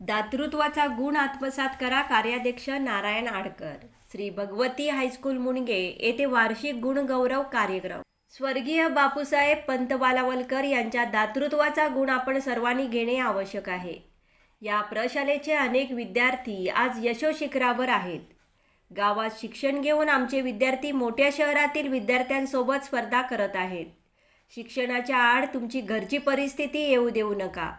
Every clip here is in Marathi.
दातृत्वाचा गुण आत्मसात करा कार्याध्यक्ष नारायण आडकर. श्री भगवती हायस्कूल मुणगे येथे वार्षिक गुणगौरव कार्यक्रम. स्वर्गीय बापूसाहेब पंत बालावलकर यांच्या दातृत्वाचा गुण आपण सर्वांनी घेणे आवश्यक आहे. या प्रशालेचे अनेक विद्यार्थी आज यशोशिखरावर आहेत. गावात शिक्षण घेऊन आमचे विद्यार्थी मोठ्या शहरातील विद्यार्थ्यांसोबत स्पर्धा करत आहेत. शिक्षणाच्या आड तुमची घरची परिस्थिती येऊ देऊ नका.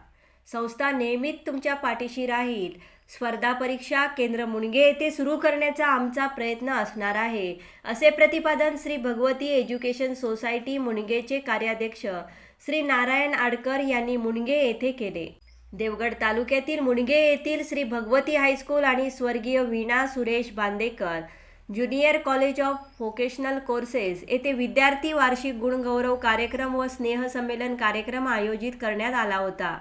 संस्था नेहमीच तुमच्या पाठीशी राहील. स्पर्धा परीक्षा केंद्र मुणगे येथे सुरू करण्याचा आमचा प्रयत्न असणार आहे असे प्रतिपादन श्री भगवती एज्युकेशन सोसायटी मुणगेचे कार्याध्यक्ष श्री नारायण आडकर यांनी मुणगे येथे केले. देवगड तालुक्यातील मुणगे येथील श्री भगवती हायस्कूल आणि स्वर्गीय Veena Suresh Bandekar junior college of vocational courses येथे विद्यार्थी वार्षिक गुणगौरव कार्यक्रम व स्नेहसंमेलन कार्यक्रम आयोजित करण्यात आला होता.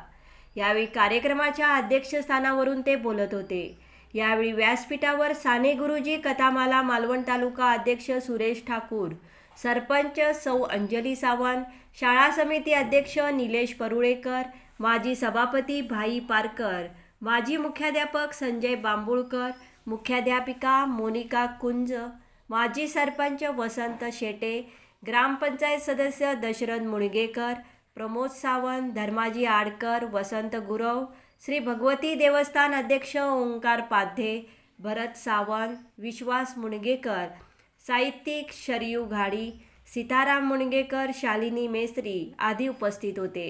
यावेळी कार्यक्रमाच्या अध्यक्षस्थानावरून ते बोलत होते. यावेळी व्यासपीठावर साने गुरुजी कथामाला मालवण तालुका अध्यक्ष सुरेश ठाकूर सरपंच सौ अंजली सावंत शाळा समिती अध्यक्ष निलेश परुळेकर माजी सभापती भाई पारकर माजी मुख्याध्यापक संजय बांबुळकर मुख्याध्यापिका मोनिका कुंज माजी सरपंच वसंत शेटे ग्रामपंचायत सदस्य दशरथ मुणगेकर प्रमोद सावंत धर्माजी आडकर वसंत गुरव श्री भगवती देवस्थान अध्यक्ष ओंकार पाध्ये भरत सावंत विश्वास मुणगेकर साहित्यिक शरयू घाडी सीताराम मुणगेकर शालिनी मेस्त्री आदी उपस्थित होते.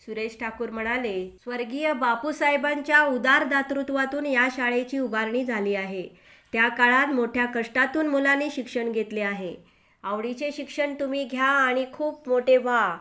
सुरेश ठाकूर म्हणाले स्वर्गीय बापूसाहेबांच्या उदार दातृत्वातून या शाळेची उभारणी झाली आहे. त्या काळात मोठ्या कष्टातून मुलांनी शिक्षण घेतले आहे. आवडीचे शिक्षण तुम्ही घ्या आणि खूप मोठे व्हा.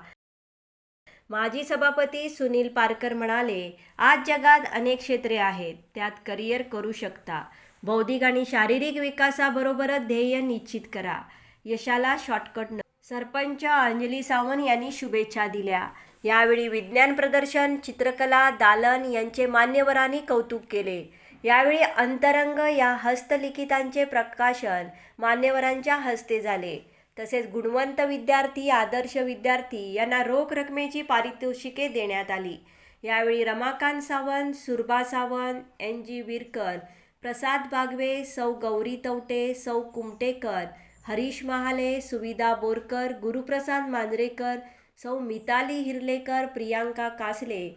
माजी सभापती सुनील पारकर म्हणाले आज जगात अनेक क्षेत्रे आहेत त्यात करिअर करू शकता. बौद्धिक आणि शारीरिक विकासाबरोबरच ध्येय निश्चित करा. यशाला शॉर्टकट न सरपंच अंजली सावंत यांनी शुभेच्छा दिल्या. यावेळी विज्ञान प्रदर्शन चित्रकला दालन यांचे मान्यवरांनी कौतुक केले. यावेळी अंतरंग या हस्तलिखितांचे प्रकाशन मान्यवरांच्या हस्ते झाले. तसेच गुणवंत विद्यार्थी आदर्श विद्यार्थी यांना रोख रकमेची पारितोषिके देण्यात आली. यावेळी रमाकांत सावंत सुरभा सावंत एन जी विरकर प्रसाद बागवे सौ गौरी तवटे सौ कुमटेकर हरीश महाले सुविधा बोरकर गुरुप्रसाद मांजरेकर सौ मिताली हिरलेकर प्रियांका कासले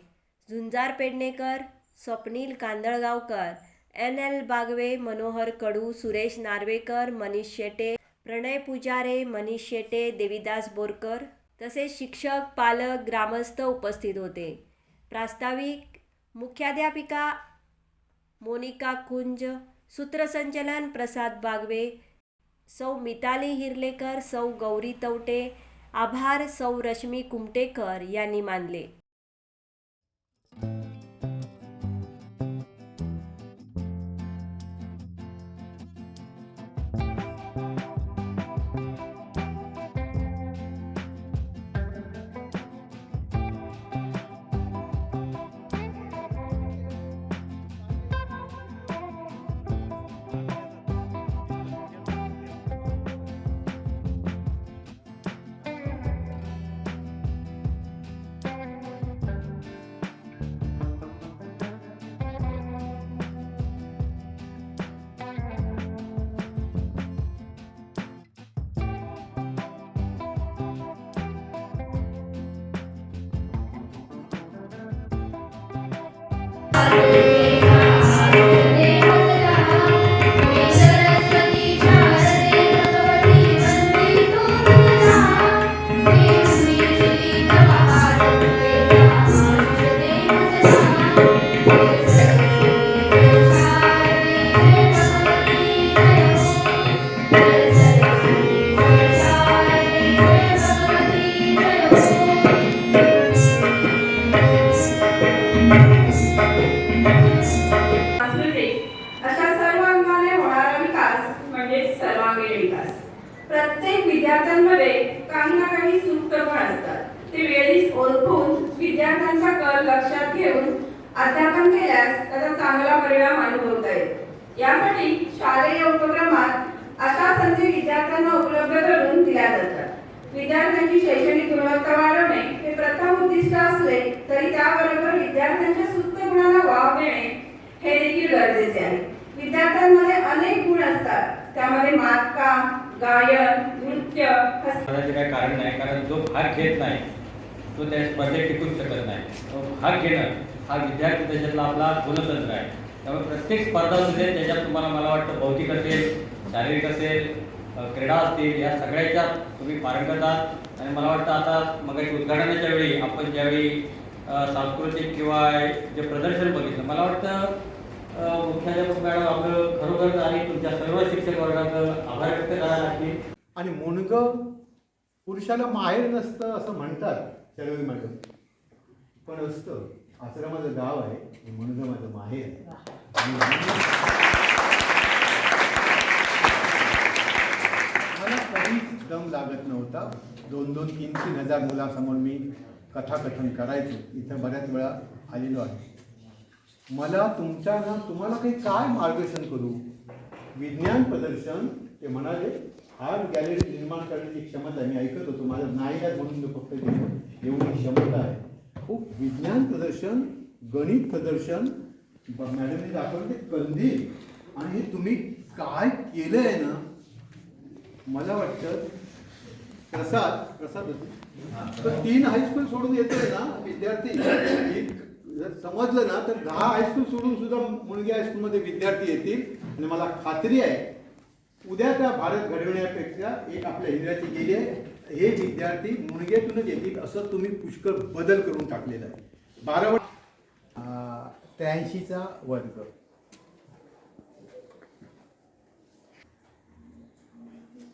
झुंजार पेडणेकर स्वप्नील कांदळगावकर एन एल बागवे मनोहर कडू सुरेश नार्वेकर मनीष शेटे प्रणय पुजारे मनीष शेटे देविदास बोरकर तसेच शिक्षक पालक ग्रामस्थ उपस्थित होते. प्रास्ताविक मुख्याध्यापिका मोनिका कुंज सूत्रसंचलन प्रसाद बागवे सौ मिताली हिरलेकर सौ गौरी तवटे आभार सौ रश्मी कुमटेकर यांनी मानले. विद्यार्थ्यांमध्ये काही ना काही सुप्त पण असतात. ते वेळीच ओळखून विद्यार्थ्यांचा कल लक्षात घेऊन अध्यापन केल्यास त्याचा चांगला परिणाम अनुभवता येईल. यासाठी शालेय उपक्रमात अशा संधी विद्यार्थ्यांना उपलब्ध करून दिल्या जातात. विद्यार्थ्यांची शैक्षणिक गुणवत्ता वाढवणे हे प्रथम उद्दिष्ट असले तरी त्याबरोबर विद्यार्थ्यांच्या सुप्त गुणांना वाव घेणे हे देखील गरजेचे आहे. विद्यार्थ्यांमध्ये अनेक गुण असतात. त्यामध्ये मातकाम गायन नृत्य करायचे काही कारण नाही कारण जो भाग घेत नाही तो त्या स्पर्धेत टिकूच शकत नाही. तो भाग घेणं हा विद्यार्थी त्याच्यातला आपला गुणतंत्र आहे. त्यामुळे प्रत्येक स्पर्धा असू त्याच्यात तुम्हाला मला वाटतं भौतिक असेल शारीरिक असेल क्रीडा असतील या सगळ्याच्या तुम्ही पारंगत आहात आणि मला वाटतं आता मग उद्घाटनाच्या वेळी आपण ज्यावेळी सांस्कृतिक किंवा जे प्रदर्शन बघितलं मला वाटतं मुख्याध्यापक मॅडम आपलं खरोखर आणि तुमच्या सर्व शिक्षक वर्गाचं आभार व्यक्त करायला लागतील. आणि मुणगं पुरुषाला माहेर नसतं असं म्हणतात शरवी मॅडम. पण असतं. आश्रमाचं गाव आहे मुणगं माझं माहेर मला कधीच दम लागत नव्हता. दोन दोन तीन तीन हजार मुलांसमोर मी कथाकथन करायचो. इथं बऱ्याच वेळा आलेलो आहे. मला तुमच्या ना तुम्हाला काही काय मार्गदर्शन करू? विज्ञान प्रदर्शन ते म्हणाले आर्ट गॅलरी निर्माण करण्याची क्षमता मी ऐकत होतो. माझा नाही आहे म्हणून मी फक्त ते एवढी क्षमता आहे. खूप विज्ञान प्रदर्शन गणित प्रदर्शन मॅडमने दाखवलं ते कंदील. आणि हे तुम्ही काय केलं आहे ना? मला वाटतं प्रसाद प्रसाद तर तीन हायस्कूल सोडून येतोय ना विद्यार्थी? एक जर समजलं ना तर दहा हायस्कूल सोडून सुद्धा मुलगी हायस्कूलमध्ये विद्यार्थी येतील. आणि मला खात्री आहे उद्या त्या भारत घडविण्यापेक्षा एक आपल्या हिऱ्याची गेली आहे. हे विद्यार्थी मुणगेतूनच येतील असं तुम्ही पुष्कळ बदल करून टाकलेला आहे. बारावं त्र्याऐंशीचा वर्ग.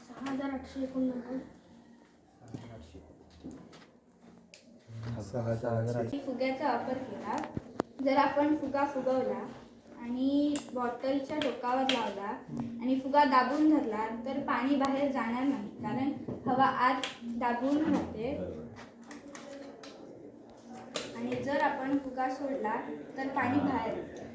सहा हजार आठशे एकोणनव्वद सहा फुग्याचा वापर केला. जर आपण फुगा फुगवला आणि बॉटलच्या टोकावर लावला आणि फुगा दाबून धरला तर पाणी बाहेर जाणार नाही. कारण हवा आत दाबून राहते. आणि जर आपण फुगा सोडला तर पाणी बाहेर येतं